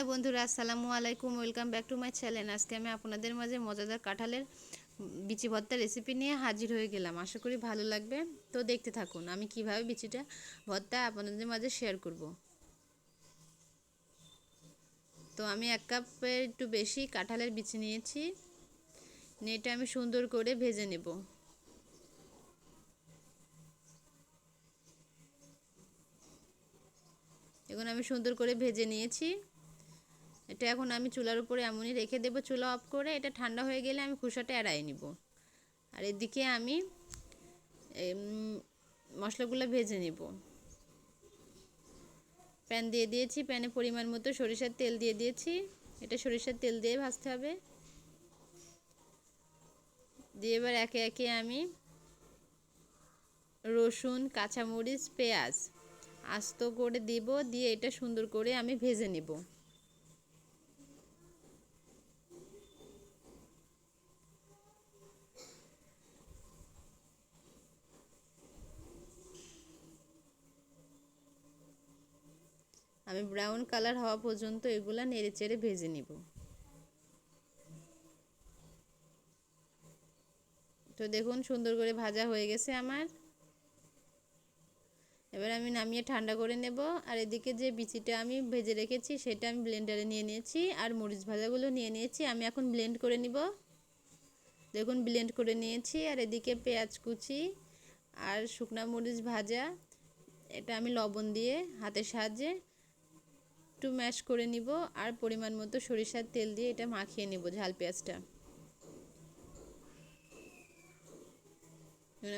Hello বন্ধুরা, আসসালামু আলাইকুম। Welcome back to my channel আজকে আমি আপনাদের মাঝে মজাদার কাঁঠালের বিচি ভর্তা রেসিপি নিয়ে হাজির হয়ে গেলাম। আশা করি ভালো লাগবে। তো দেখতে থাকুন, আমি কীভাবে বিচিটা ভর্তা আপনাদের মাঝে শেয়ার করব। তো আমি এক কাপের একটু বেশি কাঁঠালের বিচি নিয়েছি। নিয়ে এটা আমি সুন্দর করে ভেজে নেব। এখন আমি সুন্দর করে ভেজে নিয়েছি। এটা এখন আমি চুলার উপরে এমনই রেখে দেব, চুলা অফ করে এটা ঠান্ডা হয়ে গেলে আমি খোসাটা এড়াই নিব। আর এদিকে আমি মশলাগুলো ভেজে নিব। প্যান দিয়ে দিয়েছি, প্যানে পরিমাণ মতো সরিষার তেল দিয়ে দিয়েছি। এটা সরিষার তেল দিয়ে ভাজতে হবে। দিয়ে এবার একে একে আমি রসুন, কাঁচামরিচ, পেঁয়াজ আস্ত করে দিব, দিয়ে এটা সুন্দর করে আমি ভেজে নেব। আমি ব্রাউন কালার হওয়া পর্যন্ত এগুলা নেড়ে চেড়ে ভেজে নিব। তো দেখুন সুন্দর করে ভাজা হয়ে গেছে আমার। এবার আমি নামিয়ে ঠান্ডা করে নেব। আর এদিকে যে বিচিটা আমি ভেজে রেখেছি সেটা আমি ব্লেন্ডারে নিয়ে নিয়েছি আর মরিচ ভাজাগুলো নিয়ে নিয়েছি, আমি এখন ব্লেন্ড করে নিব। দেখুন ব্লেন্ড করে নিয়েছি আর এদিকে পেঁয়াজ কুচি আর শুকনা মরিচ ভাজা, এটা আমি লবণ দিয়ে হাতের সাহায্যে একটু ম্যাশ করে নিব আর পরিমাণ মতো সরিষার তেল দিয়ে এটা মাখিয়ে নিব ঝাল পেঁয়াজটা।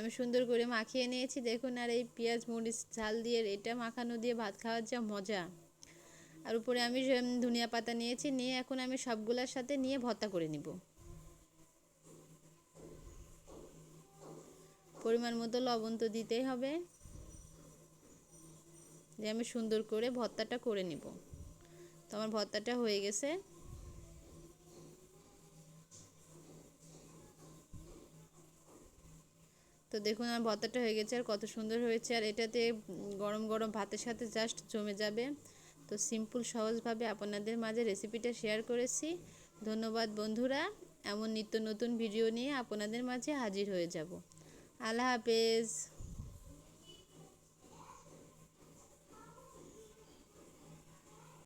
আমি সুন্দর করে মাখিয়ে নিয়েছি। দেখুন আর এই পেঁয়াজ, মরিচ, ঝাল দিয়ে এটা মাখানো দিয়ে ভাত খাওয়ার যা মজা। আর উপরে আমি ধনিয়া পাতা নিয়েছি, নিয়ে এখন আমি সবগুলোর সাথে নিয়ে ভর্তা করে নিব। পরিমাণ মতো লবণ তো দিতেই হবে। যে আমি সুন্দর করে ভর্তাটা করে নিব। তো আমার ভর্তাটা হয়ে গেছে। তো দেখুন আমার ভর্তাটা হয়ে গেছে আর কত সুন্দর হয়েছে। আর এটাতে গরম গরম ভাতের সাথে জাস্ট জমে যাবে। তো সিম্পল সহজভাবে আপনাদের মাঝে রেসিপিটা শেয়ার করেছি। ধন্যবাদ বন্ধুরা। এমন নিত্য নতুন ভিডিও নিয়ে আপনাদের মাঝে হাজির হয়ে যাব। আল্লাহ হাফেজ।